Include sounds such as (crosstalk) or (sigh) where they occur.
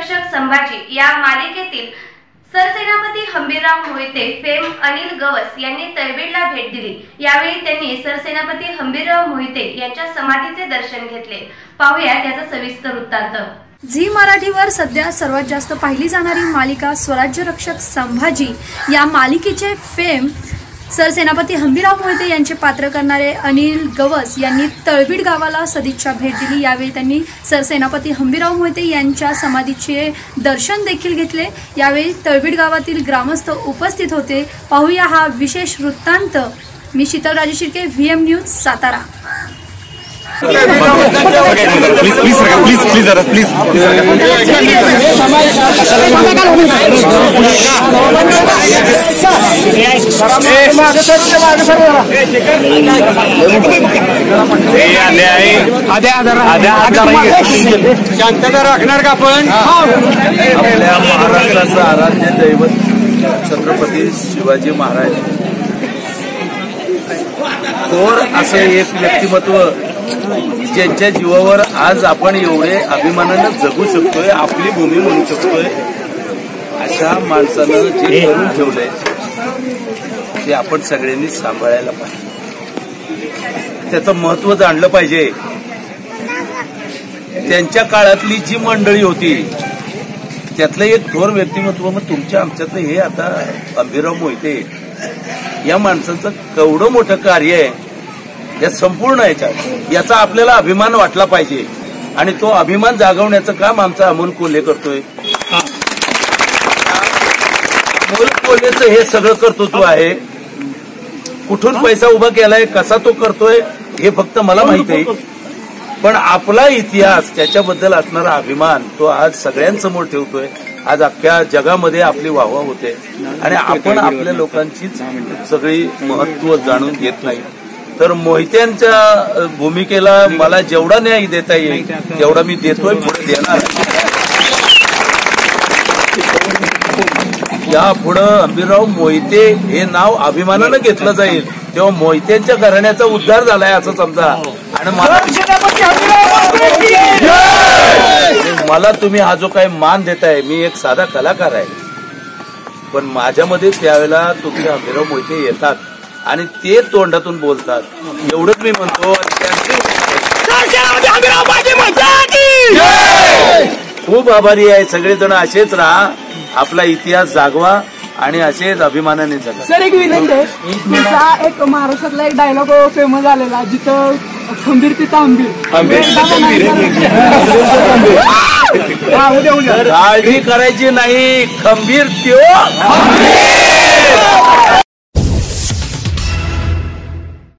रक्षक संभाजी या मालिकेतील सरसेनापती हंबीरराव मोहिते फेम अनिल गवस यांनी तळबीडला भेट दिली. यावेळी त्यांनी सरसेनापती हंबीरराव मोहिते यांच्या समाधीचे दर्शन घेतले. पाहूया त्याचा सविस्तर वृत्तांत. झी मराठीवर सध्या सर्वात जास्त पाहिली जाणारी मालिका स्वराज्य रक्षक संभाजी या मालिकेचे फेम सरसेनापती हंबीराव मोहिते यांचे पात्र करणारे अनिल गवस यांनी तळबीड गावाला सदिच्छा भेट दिली यावेळी त्यांनी सरसेनापती हंबीराव मोहिते यांच्या समाधीचे दर्शन देखील घेतले यावेळी तळबीड गावातील ग्रामस्थ उपस्थित होते पाहूया हा विशेष वृत्तांत मी Sheetal Shirke V M news Satara please please please please जरा प्लीज शांतता राखणार का आपण आपल्या महाराष्ट्राचं आराध्य दैवत छत्रपती शिवाजी महाराज. थोर असं एक व्यक्तिमत्व ज्यांच्या जीवावर आज आपण एवढे अभिमानानं जगू शकतोय आपली भूमी म्हणू शकतोय अशा माणसानं जे करून ठेवलंय. ते आपण सगळ्यांनी सांभाळायला पाहिजे. त्याचं महत्त्व जाणलं पाहिजे. त्यांच्या काळातली जी मंडळी होती त्यातलं एक थोर व्यक्तिमत्व मग तुमच्या आमच्यातलं हे आता अंबिराव मोहिते या माणसाचं केवढं मोठं कार्य आहे या संपूर्ण याच्यात. याचा आपल्याला अभिमान वाटला पाहिजे. आणि तो अभिमान जागवण्याचं काम आमचा अमोल कोल्हे करतोय. कोल्हेचं हे सगळं कर्तृत्व आहे. कुठून पैसा उभा केलाय कसा तो करतोय हे फक्त मला माहीत आहे. पण आपला इतिहास त्याच्याबद्दल असणारा अभिमान तो आज सगळ्यांसमोर ठेवतोय. आज अख्ख्या जगामध्ये आपली वाहवा होते. आणि आपण आपल्या लोकांचीच सगळी महत्त्व जाणून घेत नाही. तर मोहित्यांच्या भूमिकेला मला जेवढा न्याय देता येईल तेवढा मी देतोय पुढे देणार. (laughs) या पुढं अंबिरराव मोहिते हे नाव अभिमानानं घेतलं जाईल. तेव्हा मोहित्यांच्या घराण्याचा उद्धार झालाय असं समजा. आणि मला मला तुम्ही हा जो काही मान देताय मी एक साधा कलाकार आहे. पण माझ्यामध्ये त्यावेळेला तुमचे अंबिराव मोहिते येतात आणि ते तोंडातून बोलतात. एवढंच मी म्हणतो खूप आभारी आहे. सगळेजण असेच राहा. आपला इतिहास जागवा आणि असेच अभिमानाने जगा. सर एक विनंती आहे. तुमचा एक महाराष्ट्रातला एक डायलॉग फेमस झालेला जिथं खंबीर तिथं आंबीर हा काळजी करायची नाही. खंबीर त्यो.